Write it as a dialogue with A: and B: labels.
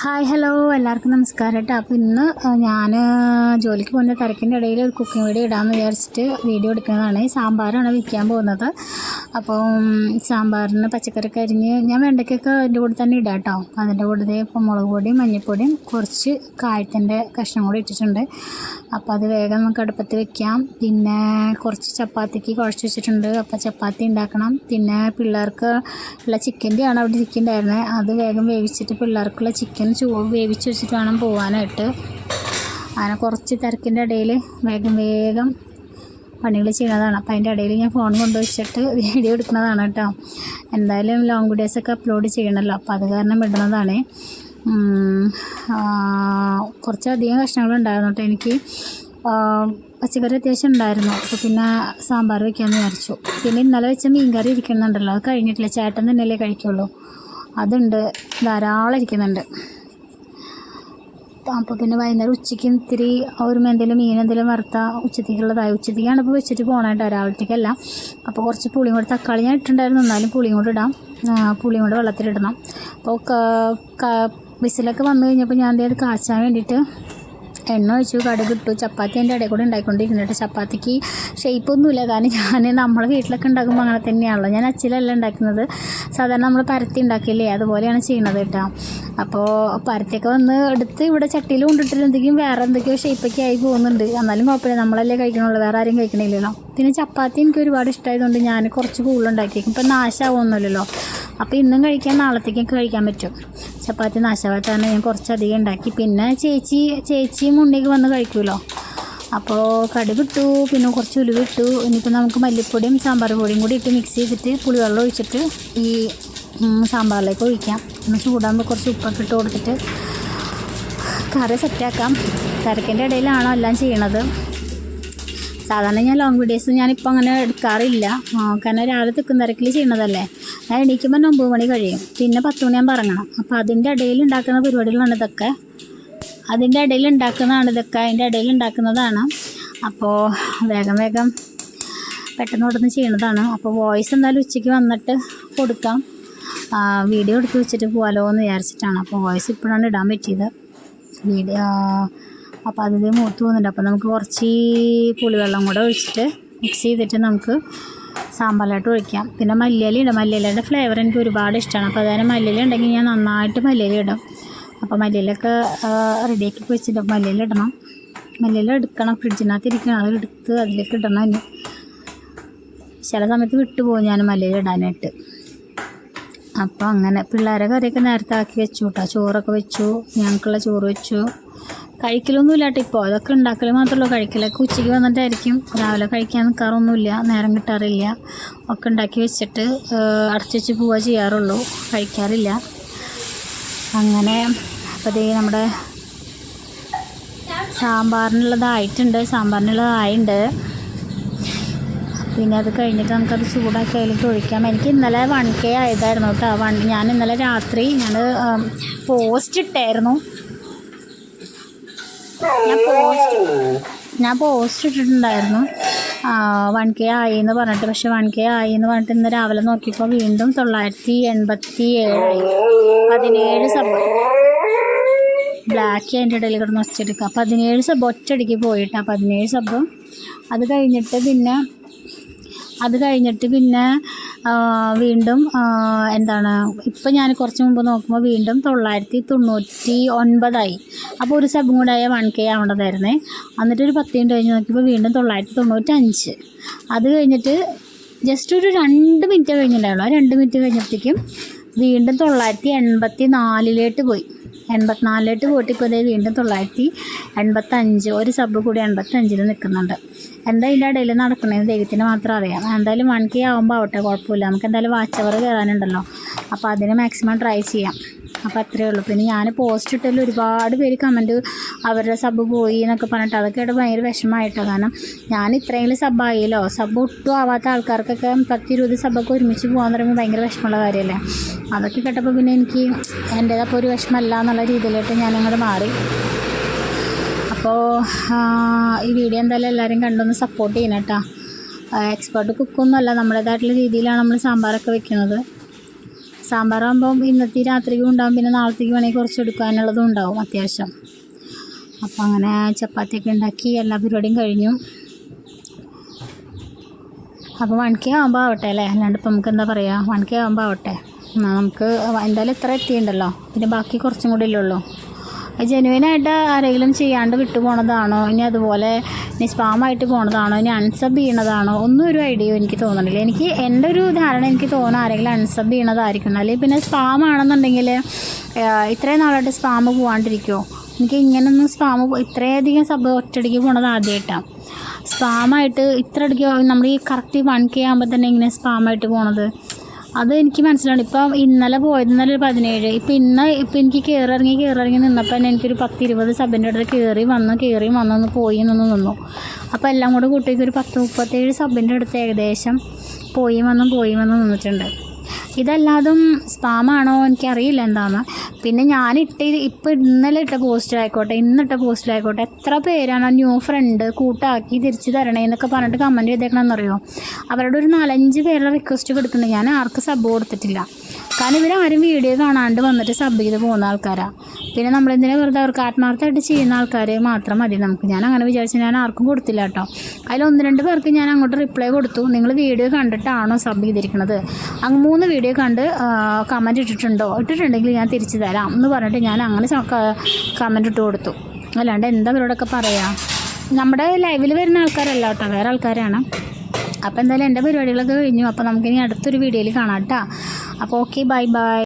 A: Hi hello എല്ലാവർക്കും നമസ്കാരം കേട്ടോ. അപ്പോൾ ഇന്ന് ഞാൻ ജോലിക്ക് പോകുന്ന തിരക്കിന്റെ ഇടയിൽ ഒരു കുക്കിംഗ് വീഡിയോ ഇടാമെന്ന് വിചാരിച്ചിട്ട് വീഡിയോ എടുക്കുന്നതാണ്. സാമ്പാറാണ് വിൽക്കാൻ പോകുന്നത്. അപ്പം സാമ്പാറിന് പച്ചക്കറിയൊക്കെ അരിഞ്ഞ് ഞാൻ വെണ്ടയ്ക്കൊക്കെ അതിന്റെ കൂടെ തന്നെ ഇടാം കേട്ടോ. അതിന്റെ കൂടെ ദേ ഇപ്പം മുളക് പൊടിയും മഞ്ഞൾപ്പൊടിയും കുറച്ച് കായത്തിന്റെ കഷ്ണം കൂടി ഇട്ടിട്ടുണ്ട്. അപ്പോൾ അത് വേഗം നമുക്ക് അടുപ്പത്ത് വെക്കാം. പിന്നെ കുറച്ച് ചപ്പാത്തിക്ക് കുഴച്ച് വെച്ചിട്ടുണ്ട്. അപ്പോൾ ചപ്പാത്തി ഉണ്ടാക്കണം. പിന്നെ പിള്ളേർക്ക് ഉള്ള ചിക്കന്റെ ആണ് അവിടെ ഉണ്ടായിരുന്നത് അത് വേഗം വേവിച്ചിട്ട് പിള്ളേർക്കുള്ള ചിക്കൻ ചോ വേവിച്ച് വെച്ചിട്ട് വേണം പോകാനായിട്ട് അങ്ങനെ കുറച്ച് തിരക്കിന്റെ ഇടയിൽ വേഗം വേഗം പണികൾ ചെയ്യുന്നതാണ്. അപ്പോൾ അതിന്റെ ഇടയിൽ ഞാൻ ഫോൺ കൊണ്ടുവച്ചിട്ട് വീഡിയോ എടുക്കുന്നതാണ് കേട്ടോ. എന്തായാലും ലോങ് വീഡിയോസൊക്കെ അപ്ലോഡ് ചെയ്യണമല്ലോ അപ്പോൾ അത് കാരണം ഇടുന്നതാണ്. കുറച്ചധികം കഷ്ണങ്ങളുണ്ടായിരുന്നു കേട്ടോ എനിക്ക്. പച്ചക്കറി അത്യാവശ്യം ഉണ്ടായിരുന്നു. അപ്പോൾ പിന്നെ സാമ്പാർ വെക്കാമെന്ന് വിചാരിച്ചു. പിന്നെ ഇന്നലെ വെച്ച മീൻകറി ഇരിക്കുന്നുണ്ടല്ലോ. അത് കഴിഞ്ഞിട്ടില്ല. ചേട്ടൻ തന്നെയല്ലേ കഴിക്കുള്ളൂ. അതുണ്ട്. ധാരാളം ഇരിക്കുന്നുണ്ട്. അപ്പോൾ പിന്നെ വൈകുന്നേരം ഉച്ചയ്ക്ക് ഇത്തിരി ഒരു എന്തെങ്കിലും മീൻ എന്തെങ്കിലും വറുത്ത ഉച്ചത്തേക്കുള്ളതായി. ഉച്ചത്തേക്കാണ് ഇപ്പോൾ വെച്ചിട്ട് പോകണേട്ടോ രാവിലത്തേക്കല്ല. അപ്പോൾ കുറച്ച് പുളിയും കൂടെ തക്കാളി ഞാൻ ഇട്ടിട്ടുണ്ടായിരുന്നു. എന്നാലും പുളിയും കൂടെ ഇടാം. പുളിയും കൂടെ വെള്ളത്തിലിടണം. അപ്പോൾ വിസിലൊക്കെ വന്നു കഴിഞ്ഞപ്പോൾ ഞാൻ എന്തെങ്കിലും കാച്ചാൻ വേണ്ടിയിട്ട് എണ്ണ ഒഴിച്ചു കടുക് ഇട്ടു. ചപ്പാത്തി എന്റെ ഇടയിൽ കൂടെ ഉണ്ടായിക്കൊണ്ടിരുന്നിട്ട് ചപ്പാത്തിക്ക് ഷേപ്പൊന്നുമില്ല കാരണം ഞാൻ നമ്മളെ വീട്ടിലൊക്കെ ഉണ്ടാക്കുമ്പോൾ അങ്ങനെ തന്നെയാണല്ലോ. ഞാൻ അച്ചിലല്ല ഉണ്ടാക്കുന്നത്. സാധാരണ നമ്മൾ പരത്തി ഉണ്ടാക്കില്ലേ? അതുപോലെയാണ് ചെയ്യണത് കേട്ടോ. അപ്പോൾ പരത്തിയൊക്കെ വന്ന് എടുത്ത് ഇവിടെ ചട്ടിയിൽ എന്തെങ്കിലും വേറെ എന്തൊക്കെയോ ഷേപ്പൊക്കെ ആയി പോകുന്നുണ്ട്. എന്നാലും കുഴപ്പമില്ല. നമ്മളല്ലേ കഴിക്കണുള്ളൂ. വേറെ ആരും കഴിക്കണില്ലല്ലോ. പിന്നെ ചപ്പാത്തി എനിക്ക് ഒരുപാട് ഇഷ്ടമായതുകൊണ്ട് ഞാൻ കുറച്ച് കൂടുതലുണ്ടാക്കിയേക്കും. ഇപ്പം നാശമാവുന്നില്ലല്ലോ അപ്പോൾ ഇന്നും കഴിക്കാൻ നാളത്തേക്കൊക്കെ കഴിക്കാൻ പറ്റും. ചപ്പാത്തി നാശമായിട്ടാണ് ഞാൻ കുറച്ചധികം ഉണ്ടാക്കി. പിന്നെ ചേച്ചി ചേച്ചിയും ഉണ്ണിക്ക് വന്ന് കഴിക്കുമല്ലോ അപ്പോൾ കടുക് ഇട്ടു പിന്നെ കുറച്ച് ഉലുവ ഇട്ടു. ഇനിയിപ്പോൾ നമുക്ക് മല്ലിപ്പൊടിയും സാമ്പാർ പൊടിയും കൂടി ഇട്ട് മിക്സ് ചെയ്തിട്ട് പുളിവെള്ളം ഒഴിച്ചിട്ട് ഈ സാമ്പാറിലേക്ക് ഒഴിക്കാം. ഒന്ന് ചൂടാകുമ്പോൾ കുറച്ച് ഉപ്പൊക്കെ ഇട്ട് കൊടുത്തിട്ട് കറി സെറ്റാക്കാം തിരക്കിന്റെ ഇടയിലാണോ എല്ലാം ചെയ്യണത്? സാധാരണ ഞാൻ ലോങ് വീഡിയോസ് ഞാനിപ്പോൾ അങ്ങനെ എടുക്കാറില്ല. കാരണം രാവിലെ തിക്കും തിരക്കിൽ ചെയ്യണതല്ലേ. ഞാൻ എണീക്കുമ്പോൾ ഒമ്പത് മണി കഴിയും. പിന്നെ പത്ത് മണിയാകുമ്പോൾ ഇറങ്ങണം അപ്പോൾ അതിന്റെ ഇടയിൽ ഉണ്ടാക്കുന്ന പരിപാടികളാണ് ഇതൊക്കെ. അതിന്റെ ഇടയിൽ ഉണ്ടാക്കുന്നതാണ് ഇതൊക്കെ. അതിന്റെ ഇടയിൽ ഉണ്ടാക്കുന്നതാണ്. അപ്പോൾ വേഗം വേഗം പെട്ടെന്ന് പെട്ടെന്ന് ചെയ്യണതാണ്. അപ്പോൾ വോയിസ് എന്തായാലും ഉച്ചയ്ക്ക് വന്നിട്ട് കൊടുക്കാം. വീഡിയോ എടുത്ത് വെച്ചിട്ട് പോകാലോ എന്ന് വിചാരിച്ചിട്ടാണ്. അപ്പോൾ വോയിസ് ഇപ്പോഴാണ് ഇടാൻ പറ്റിയത്. വീഡിയോ അപ്പോൾ അതിൽ മൂത്ത് പോകുന്നുണ്ട് അപ്പോൾ നമുക്ക് കുറച്ച് പുളിവെള്ളം കൂടെ ഒഴിച്ചിട്ട് മിക്സ് ചെയ്തിട്ട് നമുക്ക് സാമ്പാറിലോട്ട് ഒഴിക്കാം. പിന്നെ മല്ലിയില ഇടും. മല്ലിയിലയുടെ ഫ്ലേവർ എനിക്ക് ഒരുപാട് ഇഷ്ടമാണ് അപ്പോൾ അതായത് മല്ലിയില ഉണ്ടെങ്കിൽ ഞാൻ നന്നായിട്ട് മല്ലിയില ഇടും. അപ്പോൾ മല്ലിയിലൊക്കെ റെഡിയാക്കി വെച്ചിട്ട് മല്ലിയില ഇടണം. മല്ലിയില എടുക്കണം. ഫ്രിഡ്ജിനകത്ത് ഇരിക്കണം. അത് എടുത്ത് അതിലേക്ക് ഇടണം. ചില സമയത്ത് വിട്ടുപോകും ഞാൻ മല്ലിയില ഇടാനായിട്ട്. അപ്പോൾ അങ്ങനെ പിള്ളേരെ കറിയൊക്കെ നേരത്തെ ആക്കി വെച്ചു കേട്ടോ ചോറൊക്കെ വെച്ചു. ഞങ്ങൾക്കുള്ള ചോറ് വെച്ചു. കഴിക്കലൊന്നുമില്ല കേട്ടോ ഇപ്പോൾ അതൊക്കെ ഉണ്ടാക്കൽ മാത്രമേ കഴിക്കലൊക്കെ ഉച്ചയ്ക്ക് വന്നിട്ടായിരിക്കും. രാവിലെ കഴിക്കാൻ നിൽക്കാറൊന്നുമില്ല നേരം കിട്ടാറില്ല. ഒക്കെ ഉണ്ടാക്കി വെച്ചിട്ട് അടച്ചു പോവുക ചെയ്യാറുള്ളൂ. കഴിക്കാറില്ല. അങ്ങനെ അപ്പോൾ ദേ നമ്മുടെ സാമ്പാറിനുള്ളതായിട്ടുണ്ട്. സാമ്പാറിനുള്ളതായിട്ടുണ്ട് പിന്നെ അത് കഴിഞ്ഞിട്ട് നമുക്കത് ചൂടാക്കി അതിലേക്ക് ഒഴിക്കാം എനിക്ക് ഇന്നലെ വൺ കെ ആയതായിരുന്നു കേട്ടോ വൺ ഞാൻ ഇന്നലെ രാത്രി ഞാൻ പോസ്റ്റ് ഇട്ടായിരുന്നു ഞാൻ പോസ്റ്റ് ഞാൻ പോസ്റ്റ് ഇട്ടിട്ടുണ്ടായിരുന്നു. വൺ കെ ആയി എന്ന് പറഞ്ഞിട്ട്. പക്ഷെ വൺ കെ ആയി എന്ന് പറഞ്ഞിട്ട് ഇന്ന് രാവിലെ നോക്കിയപ്പോൾ വീണ്ടും തൊള്ളായിരത്തി എൺപത്തി ഏഴായി പതിനേഴ് സബ് ബ്ലാക്ക് അതിന്റെ ഇടയിൽ കിടന്ന് ഒച്ചെടുക്കുക പതിനേഴ് സബ് ഒറ്റയടിക്ക് പോയിട്ടാണ് പതിനേഴ് സബ്. അത് കഴിഞ്ഞിട്ട് പിന്നെ അത് കഴിഞ്ഞിട്ട് പിന്നെ വീണ്ടും എന്താണ് ഇപ്പം ഞാൻ കുറച്ച് മുമ്പ് നോക്കുമ്പോൾ വീണ്ടും തൊള്ളായിരത്തി തൊണ്ണൂറ്റി ഒൻപതായി അപ്പോൾ ഒരു സബും കൂടെ ആയ വൺ കെ ആവേണ്ടതായിരുന്നേ എന്നിട്ട് ഒരു പത്ത് മിനിറ്റ് കഴിഞ്ഞ് നോക്കിയപ്പോൾ വീണ്ടും തൊള്ളായിരത്തി തൊണ്ണൂറ്റി അഞ്ച് അത് കഴിഞ്ഞിട്ട് ജസ്റ്റ് ഒരു രണ്ട് മിനിറ്റ് കഴിഞ്ഞിട്ടുണ്ടായുള്ളൂ ആ രണ്ട് മിനിറ്റ് കഴിഞ്ഞപ്പോഴത്തേക്കും വീണ്ടും തൊള്ളായിരത്തി എൺപത്തി നാലിലോട്ട് പോയി. എൺപത്തിനാലിലോട്ട് പോയിട്ട് ഇപ്പോൾ വീണ്ടും തൊള്ളായിരത്തി എൺപത്തഞ്ച് ഒരു സബ് കൂടി എൺപത്തഞ്ചിൽ നിൽക്കുന്നുണ്ട് എന്താ ഇതിന്റെ ഇടയിൽ നടക്കുന്നത് ദൈവത്തിന് മാത്രം അറിയാം. എന്തായാലും വൺ കെ ആകുമ്പോൾ ആവട്ടെ കുഴപ്പമില്ല. നമുക്ക് എന്തായാലും വാച്ച് അവർ കയറാനുണ്ടല്ലോ അപ്പോൾ അതിന് മാക്സിമം ട്രൈ ചെയ്യാം. അപ്പോൾ അത്രയേ ഉള്ളൂ. പിന്നെ ഞാൻ പോസ്റ്റ് ഇട്ടതിൽ ഒരുപാട് പേര് കമന്റ് അവരുടെ സബ് പോയി എന്നൊക്കെ പറഞ്ഞിട്ട് അതൊക്കെ ഇവിടെ ഭയങ്കര വിഷമമായിട്ടോ കാരണം ഞാൻ ഇത്രയെങ്കിലും സബ് ആയില്ലോ. സബ് ഒട്ടും ആവാത്ത ആൾക്കാർക്കൊക്കെ പത്ത് ഇരുപത് സബൊക്കെ ഒരുമിച്ച് പോകാൻ പറയുമ്പോൾ ഭയങ്കര വിഷമമുള്ള കാര്യമല്ലേ അതൊക്കെ കേട്ടപ്പോൾ പിന്നെ എനിക്ക് എന്റേതപ്പോൾ ഒരു വിഷമമല്ല എന്നുള്ള രീതിയിലോട്ട് ഞാനങ്ങോട്ട് മാറി. അപ്പോൾ ഈ വീഡിയോ എന്തായാലും എല്ലാവരും കണ്ടൊന്ന് സപ്പോർട്ട് ചെയ്യണം കേട്ടോ എക്സ്പേർട്ട് കുക്കൊന്നും അല്ല നമ്മുടേതായിട്ടുള്ള രീതിയിലാണ് നമ്മൾ സാമ്പാറൊക്കെ വെക്കുന്നത്. സാമ്പാറാകുമ്പം ഇന്നത്തെ രാത്രിക്കും ഉണ്ടാവും പിന്നെ നാളത്തേക്ക് വേണമെങ്കിൽ കുറച്ച് എടുക്കാനുള്ളതും ഉണ്ടാവും അത്യാവശ്യം. അപ്പോൾ അങ്ങനെ ചപ്പാത്തിയൊക്കെ ഉണ്ടാക്കി എല്ലാ പരിപാടിയും കഴിഞ്ഞു. അപ്പോൾ വൺ കെ ആകുമ്പോൾ ആവട്ടെ അല്ലേ? അല്ലാണ്ട് ഇപ്പം നമുക്ക് എന്താ പറയുക വൺ കെ ആകുമ്പോൾ ആവട്ടെ. നമുക്ക് എന്തായാലും ഇത്ര എത്തിയിട്ടുണ്ടല്ലോ? പിന്നെ ബാക്കി കുറച്ചും കൂടി ഉള്ളൂ. ജെനുവിനായിട്ട് ആരെങ്കിലും ചെയ്യാണ്ട് വിട്ടു പോണതാണോ ഇനി അതുപോലെ നിസ്പാമായിട്ട് പോണതാണോ? ഇനി അൺസബ് ചെയ്യണതാണോ? ഒന്നും ഒരു ഐഡിയ എനിക്ക് തോന്നണില്ല. എനിക്ക് എന്റെ ഒരു ധാരണ എനിക്ക് തോന്നുന്നു ആരെങ്കിലും അൺസബ് ചെയ്യണതായിരിക്കണം. അല്ലെങ്കിൽ പിന്നെ സ്പാം ആണെന്നുണ്ടെങ്കിൽ ഇത്രയും നാളായിട്ട് സ്പാം പോകാണ്ടിരിക്കുമോ എനിക്ക് ഇങ്ങനൊന്നും സ്പാം ഇത്രയധികം സബ് ഒറ്റയടിക്ക് പോണത് ആദ്യമായിട്ടാണ് സ്പാമായിട്ട് ഇത്ര അടിക്ക് നമ്മൾ ഈ കറക്റ്റ് വൺ കെ ആകുമ്പോൾ തന്നെ ഇങ്ങനെ സ്പാമായിട്ട് പോണത്? അത് എനിക്ക് മനസ്സിലാണ് ഇപ്പം ഇന്നലെ പോയത് ഇന്നലെ ഒരു പതിനേഴ്. ഇപ്പം ഇന്ന് ഇപ്പം എനിക്ക് കയറി ഇറങ്ങി കയറി ഇറങ്ങി നിന്നപ്പോൾ തന്നെ എനിക്കൊരു പത്ത് ഇരുപത് സബിന്റെ അടുത്ത് കയറി വന്ന് കയറി വന്നൊന്ന് പോയി നിന്ന് നിന്നു. അപ്പോൾ എല്ലാം കൂടെ കൂട്ടിക്ക് ഒരു പത്ത് മുപ്പത്തേഴ് സബിന്റെ അടുത്ത് ഏകദേശം പോയി വന്നും പോയി വന്നും നിന്നിട്ടുണ്ട്. ഇതല്ലാതും സ്പാമാണോ എനിക്കറിയില്ല എന്താണെന്ന് പിന്നെ ഞാൻ ഇട്ട ഇപ്പോൾ ഇന്നലെ ഇട്ട പോസ്റ്റിലായിക്കോട്ടെ ഇന്നിട്ട പോസ്റ്റിലായിക്കോട്ടെ എത്ര പേരാണ് ന്യൂ ഫ്രണ്ട് കൂട്ടാക്കി തിരിച്ചു തരണേ എന്നൊക്കെ പറഞ്ഞിട്ട് കമന്റ് ചെയ്തേക്കണമെന്നറിയോ അവരുടെ ഒരു നാലഞ്ച് പേരുടെ റിക്വസ്റ്റ് കൊടുക്കുന്നുണ്ട് ഞാൻ ആർക്ക് സബ് കൊടുത്തിട്ടില്ല. കാരണം ഇവരാരും വീഡിയോ കാണാണ്ട് വന്നിട്ട് സബ് ചെയ്ത് പോകുന്ന ആൾക്കാരാണ് പിന്നെ നമ്മളെന്തിനാ വെറുതെ അവർക്ക് ആത്മാർത്ഥമായിട്ട് ചെയ്യുന്ന ആൾക്കാരെ മാത്രം മതി നമുക്ക്. ഞാൻ അങ്ങനെ വിചാരിച്ചു ഞാൻ ആർക്കും കൊടുത്തില്ല കേട്ടോ. അതിൽ ഒന്ന് രണ്ട് പേർക്ക് ഞാൻ അങ്ങോട്ട് റിപ്ലൈ കൊടുത്തു. നിങ്ങൾ വീഡിയോ കണ്ടിട്ടാണോ സബ് ചെയ്തിരിക്കുന്നത് അങ്ങ് മൂന്ന് വീഡിയോ കണ്ട് കമന്റ് ഇട്ടിട്ടുണ്ടോ? ഇട്ടിട്ടുണ്ടെങ്കിൽ ഞാൻ തിരിച്ചു തരാം. എന്ന് പറഞ്ഞിട്ട് ഞാൻ അങ്ങനെ കമന്റ് ഇട്ട് കൊടുത്തു. അല്ലാണ്ട് എന്താ അവരോടൊക്കെ പറയാ? നമ്മുടെ ലൈവിൽ വരുന്ന ആൾക്കാരല്ല കേട്ടോ വേറെ ആൾക്കാരാണ്. അപ്പോൾ എന്തായാലും എന്റെ പരിപാടികളൊക്കെ കഴിഞ്ഞു. അപ്പോൾ നമുക്കിനി അടുത്തൊരു വീഡിയോയിൽ കാണാം കേട്ടോ. അപ്പോൾ ഓക്കെ ബൈ ബൈ